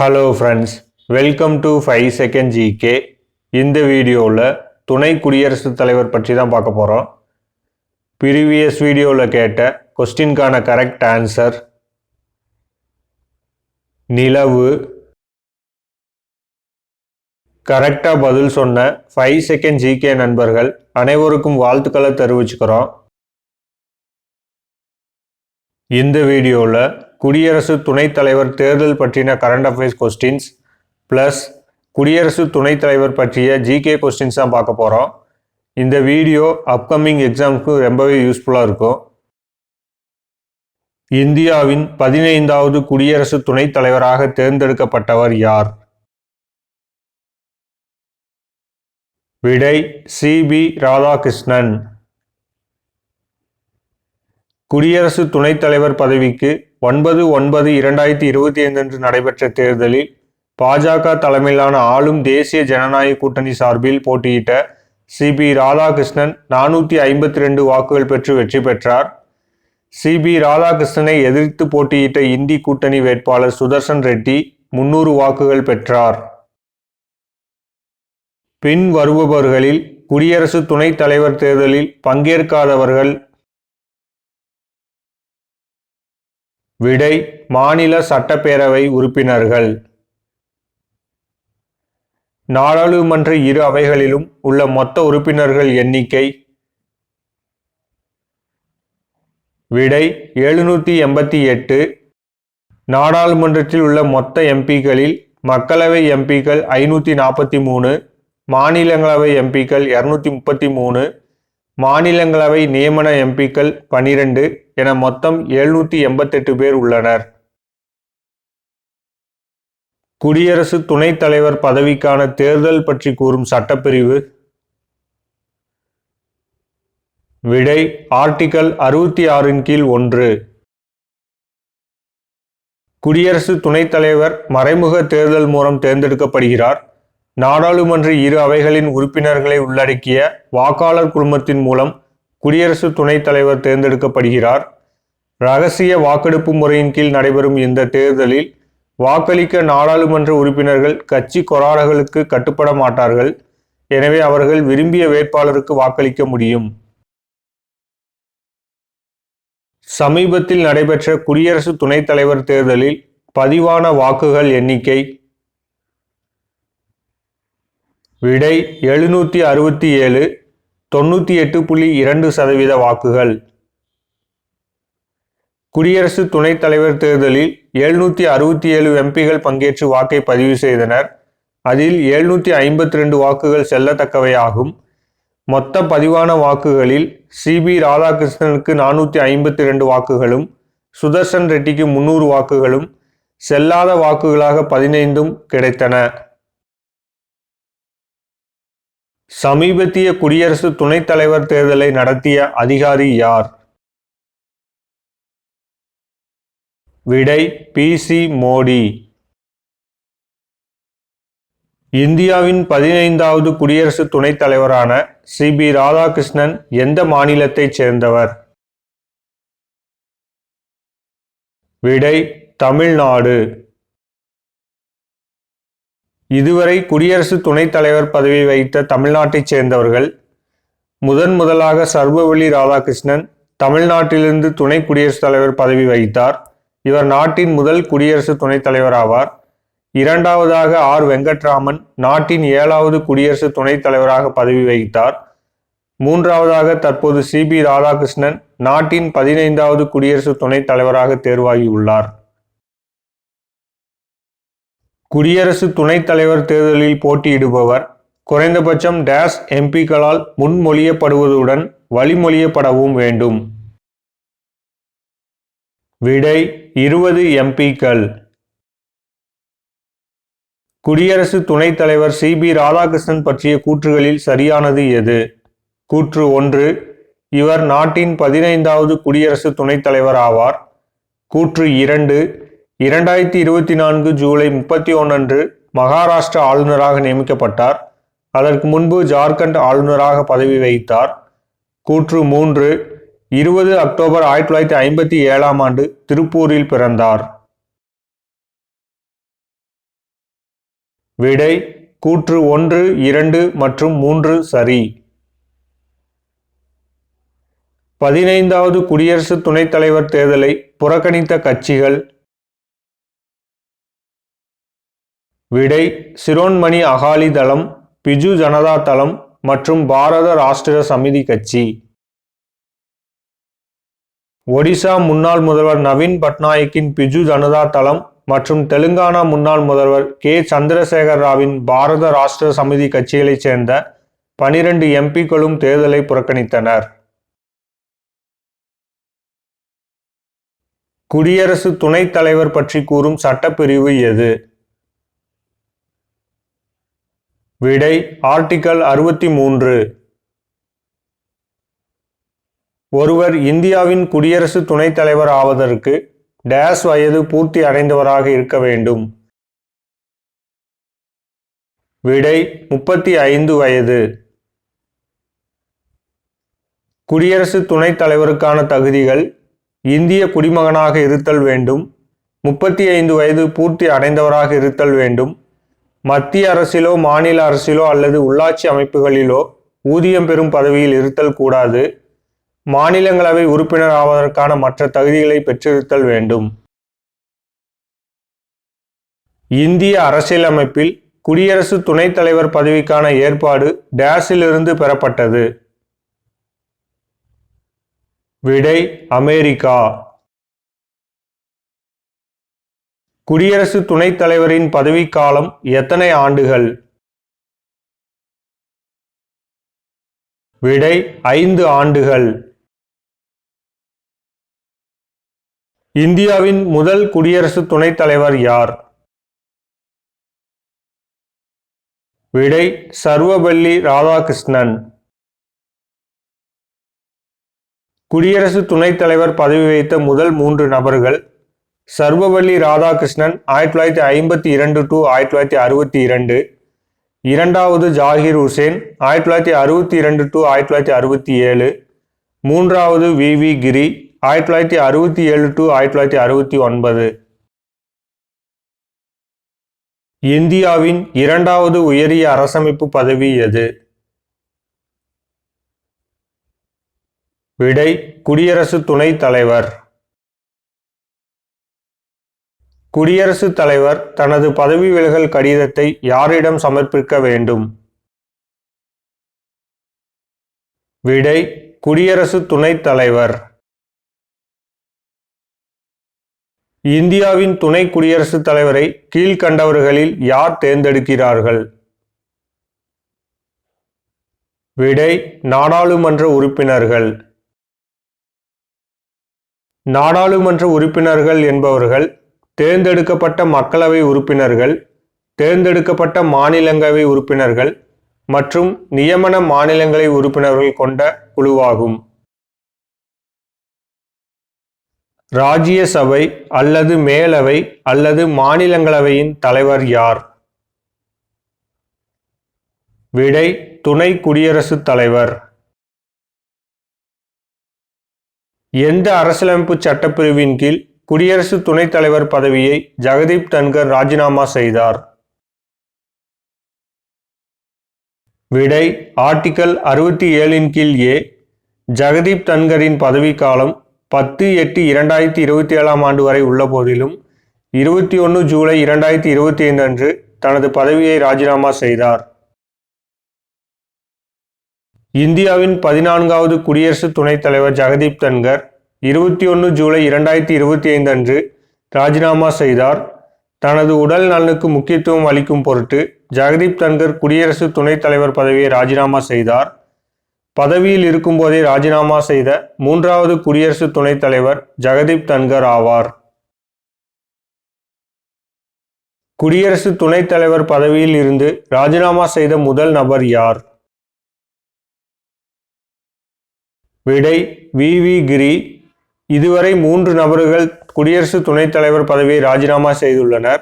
Hello friends welcome to five second GK இந்த வீடியோவில் துணை குடியரசுத் தலைவர் பற்றி தான் பார்க்க போகிறோம் ப்ரீவியஸ் வீடியோவில் கேட்ட கொஸ்டின்கான கரெக்ட் ஆன்சர் நிலவு. கரெக்டாக பதில் சொன்ன ஃபைவ் செகண்ட் ஜிகே நண்பர்கள் அனைவருக்கும் வாழ்த்துக்களை தெரிவிச்சுக்கிறோம். இந்த வீடியோவில் குடியரசு துணைத் தலைவர் தேர்தல் பற்றின கரண்ட் அஃபேர்ஸ் கொஸ்டின்ஸ் ப்ளஸ் குடியரசு துணைத் தலைவர் பற்றிய ஜிகே கொஸ்டின்ஸ் தான் பார்க்க போகிறோம் இந்த வீடியோ அப்கமிங் எக்ஸாம்க்கு ரொம்பவே யூஸ்ஃபுல்லாக இருக்கும். இந்தியாவின் பதினைந்தாவது குடியரசு துணைத் தலைவராக தேர்ந்தெடுக்கப்பட்டவர் யார்? விடை சிபி ராதாகிருஷ்ணன். குடியரசு துணைத் தலைவர் பதவிக்கு ஒன்பது ஒன்பது இரண்டாயிரத்தி இருபத்தி ஐந்து அன்று நடைபெற்ற தேர்தலில் பாஜக தலைமையிலான ஆளும் தேசிய ஜனநாயக கூட்டணி சார்பில் போட்டியிட்ட சிபி ராதாகிருஷ்ணன் நானூற்றி ஐம்பத்தி ரெண்டு வாக்குகள் பெற்று வெற்றி பெற்றார். சிபி ராதாகிருஷ்ணனை எதிர்த்து போட்டியிட்ட இந்தி கூட்டணி வேட்பாளர் சுதர்சன் ரெட்டி முன்னூறு வாக்குகள் பெற்றார். பின் வருபவர்களில் குடியரசு துணைத் தலைவர் தேர்தலில் பங்கேற்காதவர்கள் விடை மாநில சட்டப்பேரவை உறுப்பினர்கள். நாடாளுமன்ற இரு அவைகளிலும் உள்ள மொத்த உறுப்பினர்கள் எண்ணிக்கை விடை எழுநூற்றி எண்பத்தி எட்டு. நாடாளுமன்றத்தில் உள்ள மொத்த எம்பிக்களில் மக்களவை எம்பிக்கள் ஐநூற்றி நாற்பத்தி மூணு மாநிலங்களவை எம்பிக்கள் இரநூத்தி முப்பத்தி மூணு மாநிலங்களவை நியமன எம்பிக்கள் பனிரெண்டு என மொத்தம் எழுநூற்றி எண்பத்தெட்டு பேர் உள்ளனர். குடியரசு துணைத் தலைவர் பதவிக்கான தேர்தல் பற்றி கூறும் சட்டப்பிரிவு. விடை ஆர்டிகல் அறுபத்தி ஆறின் கீழ் ஒன்று. குடியரசு துணைத் தலைவர் மறைமுக தேர்தல் மூலம் தேர்ந்தெடுக்கப்படுகிறார். நாடாளுமன்ற இரு அவைகளின் உறுப்பினர்களை உள்ளடக்கிய வாக்காளர் குழுமத்தின் மூலம் குடியரசு துணைத் தலைவர் தேர்ந்தெடுக்கப்படுகிறார். ரகசிய வாக்கெடுப்பு முறையின் கீழ் நடைபெறும் இந்த தேர்தலில் வாக்களிக்க நாடாளுமன்ற உறுப்பினர்கள் கட்சி கொறாடர்களுக்கு கட்டுப்பட மாட்டார்கள். எனவே அவர்கள் விரும்பிய வேட்பாளருக்கு வாக்களிக்க முடியும். சமீபத்தில் நடைபெற்ற குடியரசு துணைத் தலைவர் தேர்தலில் பதிவான வாக்குகள் எண்ணிக்கை விடை எழுநூற்றி அறுபத்தி ஏழு தொண்ணூற்றி எட்டு புள்ளி இரண்டு சதவீத வாக்குகள். குடியரசு துணைத் தலைவர் தேர்தலில் எழுநூற்றி அறுபத்தி ஏழு எம்பிகள் பங்கேற்று வாக்கை பதிவு செய்தனர். அதில் எழுநூற்றி ஐம்பத்தி ரெண்டு வாக்குகள் செல்லத்தக்கவையாகும். மொத்த பதிவான வாக்குகளில் சிபி ராதாகிருஷ்ணனுக்கு நானூற்றி ஐம்பத்தி ரெண்டு வாக்குகளும் சுதர்சன் ரெட்டிக்கு முன்னூறு வாக்குகளும் செல்லாத வாக்குகளாக பதினைந்தும் கிடைத்தன. சமீபத்திய குடியரசு துணைத் தலைவர் தேர்தலை நடத்திய அதிகாரி யார்? விடை பி. சி. மோடி. இந்தியாவின் பதினைந்தாவது குடியரசு துணைத் தலைவரான சி. பி. ராதாகிருஷ்ணன் எந்த மாநிலத்தைச் சேர்ந்தவர்? விடை தமிழ்நாடு. இதுவரை குடியரசு துணைத் தலைவர் பதவி வைத்த தமிழ்நாட்டைச் சேர்ந்தவர்கள் முதன் முதலாக சர்வவள்ளி ராதாகிருஷ்ணன் தமிழ்நாட்டிலிருந்து துணை குடியரசுத் தலைவர் பதவி வகித்தார். இவர் நாட்டின் முதல் குடியரசு துணைத் தலைவர் ஆவார். இரண்டாவதாக ஆர். வெங்கட்ராமன் நாட்டின் ஏழாவது குடியரசு துணைத் தலைவராக பதவி வகித்தார். மூன்றாவதாக தற்போது சி. பி. ராதாகிருஷ்ணன் நாட்டின் பதினைந்தாவது குடியரசு துணைத் தலைவராக தேர்வாகியுள்ளார். குடியரசு துணைத் தலைவர் தேர்தலில் போட்டியிடுபவர் குறைந்தபட்சம் டேஸ் எம்பிக்களால் முன்மொழியப்படுவதுடன் வழிமொழியப்படவும் வேண்டும். விடை இருபது எம்பிக்கள். குடியரசு துணைத் தலைவர் சி. பி. ராதாகிருஷ்ணன் பற்றிய கூற்றுகளில் சரியானது எது? கூற்று ஒன்று இவர் நாட்டின் பதினைந்தாவது குடியரசு துணைத் தலைவர் ஆவார். கூற்று இரண்டு இரண்டாயிரத்தி இருபத்தி நான்கு ஜூலை முப்பத்தி ஒன்று மகாராஷ்டிரா ஆளுநராக நியமிக்கப்பட்டார். அதற்கு முன்பு ஜார்க்கண்ட் ஆளுநராக பதவி வகித்தார். கூற்று மூன்று இருபது அக்டோபர் ஆயிரத்தி தொள்ளாயிரத்தி ஐம்பத்தி ஏழாம் ஆண்டு திருப்பூரில் பிறந்தார். விடை கூற்று ஒன்று இரண்டு மற்றும் மூன்று சரி. பதினைந்தாவது குடியரசு துணைத் தலைவர் தேர்தலை புறக்கணித்த கட்சிகள் விடை சிரோன்மணி அகாலி தளம் பிஜு ஜனதா தளம் மற்றும் பாரத ராஷ்டிர சமிதி கட்சி. ஒடிசா முன்னாள் முதல்வர் நவீன் பட்நாயக்கின் பிஜு ஜனதா தளம் மற்றும் தெலுங்கானா முன்னாள் முதல்வர் கே. சந்திரசேகர் ராவின் பாரத ராஷ்டிர சமிதி கட்சிகளைச் சேர்ந்த பனிரெண்டு எம்பிக்களும் தேர்தலை புறக்கணித்தனர். குடியரசு துணைத் தலைவர் பற்றி கூறும் சட்டப்பிரிவு எது? விடை ஆர்டிகல் அறுபத்தி மூன்று ஒருவர் இந்தியாவின் குடியரசு துணைத் தலைவர் ஆவதற்கு டேஸ் வயது பூர்த்தி அடைந்தவராக இருக்க வேண்டும். விடை முப்பத்தி ஐந்து வயது. குடியரசு துணைத் தலைவருக்கான தகுதிகள் இந்திய குடிமகனாக இருத்தல் வேண்டும். முப்பத்தி ஐந்து வயது பூர்த்தி அடைந்தவராக இருத்தல் வேண்டும். மத்திய அரசிலோ மாநில அரசிலோ அல்லது உள்ளாட்சி அமைப்புகளிலோ ஊதியம் பெறும் பதவியில் இருத்தல் கூடாது. மாநிலங்களவை உறுப்பினர் ஆவதற்கான மற்ற தகுதிகளை பெற்றிருத்தல் வேண்டும். இந்திய அரசியலமைப்பில் குடியரசு துணைத் தலைவர் பதவிக்கான ஏற்பாடு டேஸிலிருந்து பெறப்பட்டது. விடை அமெரிக்கா. குடியரசு துணைத் தலைவரின் பதவிக்காலம் எத்தனை ஆண்டுகள்? விடை ஐந்து ஆண்டுகள். இந்தியாவின் முதல் குடியரசு துணைத் தலைவர் யார்? விடை சர்வபள்ளி ராதாகிருஷ்ணன். குடியரசு துணைத் தலைவர் பதவி வைத்த முதல் மூன்று நபர்கள் சர்வவல்லி ராதாகிருஷ்ணன் ஆயிரத்தி தொள்ளாயிரத்தி ஐம்பத்தி இரண்டு டு ஆயிரத்தி தொள்ளாயிரத்தி அறுபத்தி இரண்டு. இரண்டாவது ஜாகிர் ஹுசேன் ஆயிரத்தி தொள்ளாயிரத்தி அறுபத்தி இரண்டு டு ஆயிரத்தி தொள்ளாயிரத்தி அறுபத்தி ஏழு. மூன்றாவது வி வி கிரி ஆயிரத்தி தொள்ளாயிரத்தி அறுபத்தி ஏழு டு ஆயிரத்தி தொள்ளாயிரத்தி அறுபத்தி ஒன்பது. இந்தியாவின் இரண்டாவது உயரிய அரசமைப்பு பதவி எது? விடை குடியரசு துணைத் தலைவர். குடியரசுத் தலைவர் தனது பதவி விலகல் கடிதத்தை யாரிடம் சமர்ப்பிக்க வேண்டும்? விடை குடியரசு துணைத் தலைவர். இந்தியாவின் துணை குடியரசுத் தலைவரை கீழ்கண்டவர்களில் யார் தேர்ந்தெடுக்கிறார்கள்? விடை நாடாளுமன்ற உறுப்பினர்கள். நாடாளுமன்ற உறுப்பினர்கள் என்பவர்கள் தேர்ந்தெடுக்கப்பட்ட மக்களவை உறுப்பினர்கள் தேர்ந்தெடுக்கப்பட்ட மாநிலங்களவை உறுப்பினர்கள் மற்றும் நியமன மாநிலங்களை உறுப்பினர்கள் கொண்ட குழுவாகும். ராஜ்யசபை அல்லது மேலவை அல்லது மாநிலங்களவையின் தலைவர் யார்? விடை துணை குடியரசுத் தலைவர். எந்த அரசியலமைப்பு சட்டப்பிரிவின் கீழ் குடியரசு துணைத் தலைவர் பதவியை ஜெகதீப் தன்கர் ராஜினாமா செய்தார். விடை ஆர்டிக்கல் அறுபத்தி ஏழின் கீழ் ஏ. ஜெகதீப் தன்கரின் பதவிக்காலம் பத்து எட்டு இரண்டாயிரத்தி இருபத்தி ஏழாம் ஆண்டு வரை உள்ள போதிலும் இருபத்தி ஒன்று ஜூலை இரண்டாயிரத்தி இருபத்தி ஐந்து அன்று தனது பதவியை ராஜினாமா செய்தார். இந்தியாவின் பதினான்காவது குடியரசு துணைத் தலைவர் ஜெகதீப் தன்கர் இருபத்தி ஒன்று ஜூலை இரண்டாயிரத்தி இருபத்தி ஐந்து அன்று ராஜினாமா செய்தார். தனது உடல் நலனுக்கு முக்கியத்துவம் அளிக்கும் பொருட்டு ஜெகதீப் தன்கர் குடியரசு துணைத் தலைவர் பதவியை ராஜினாமா செய்தார். பதவியில் இருக்கும்போதே ராஜினாமா செய்த மூன்றாவது குடியரசு துணைத் தலைவர் ஜெகதீப் தன்கர் ஆவார். குடியரசு துணைத் தலைவர் பதவியில் இருந்து ராஜினாமா செய்த முதல் நபர் யார்? விடை வி வி கிரி இதுவரை மூன்று நபர்கள் குடியரசு துணைத் தலைவர் பதவியை ராஜினாமா செய்துள்ளனர்.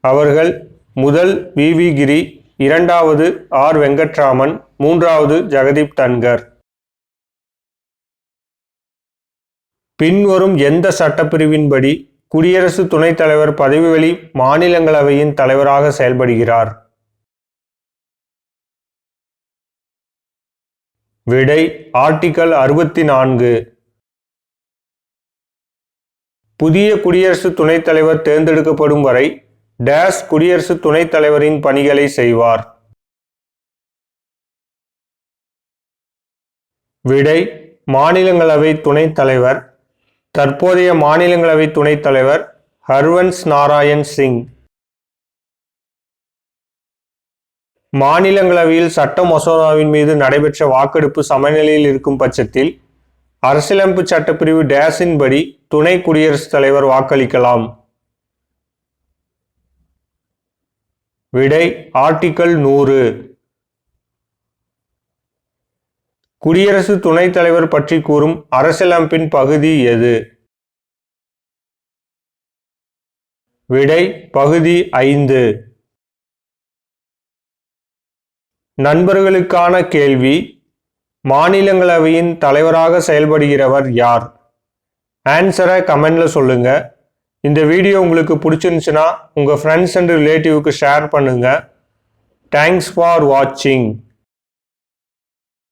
அவர்கள் முதல் வி. வி. கிரி இரண்டாவது ஆர். வெங்கட்ராமன் மூன்றாவது ஜெகதீப் தன்கர். பின்வரும் எந்த சட்டப்பிரிவின்படி குடியரசு துணைத் தலைவர் பதவிவெளி மாநிலங்களவையின் தலைவராக செயல்படுகிறார்? விடை ஆர்டிகல் அறுபத்தி நான்கு. புதிய குடியரசு துணைத் தலைவர் தேர்ந்தெடுக்கப்படும் வரை டேஸ் குடியரசு துணைத் தலைவரின் பணிகளை செய்வார். விடை மாநிலங்களவை துணைத் தலைவர். தற்போதைய மாநிலங்களவை துணைத் தலைவர் ஹர்வன்ஸ் நாராயண் சிங். மாநிலங்களவையில் சட்ட மசோதாவின் மீது நடைபெற்ற வாக்கெடுப்பு சமநிலையில் இருக்கும் பட்சத்தில் அரசியலமைப்பு சட்டப்பிரிவு டேஸின் படி துணை குடியரசுத் தலைவர் வாக்களிக்கலாம். விடை ஆர்டிகல் நூறு. குடியரசு துணைத் தலைவர் பற்றி கூறும் அரசியலமைப்பின் பகுதி எது? விடை பகுதி ஐந்து. நண்பர்களுக்கான கேள்வி மாநிலங்களவையின் தலைவராக செயல்படுகிறவர் யார்? ஆன்சரை கமெண்ட்ல சொல்லுங்க. இந்த வீடியோ உங்களுக்கு பிடிச்சிருந்துச்சுன்னா உங்கள் ஃப்ரெண்ட்ஸ் அண்ட் ரிலேட்டிவ்க்கு ஷேர் பண்ணுங்கள் தேங்க்ஸ் ஃபார் வாட்சிங்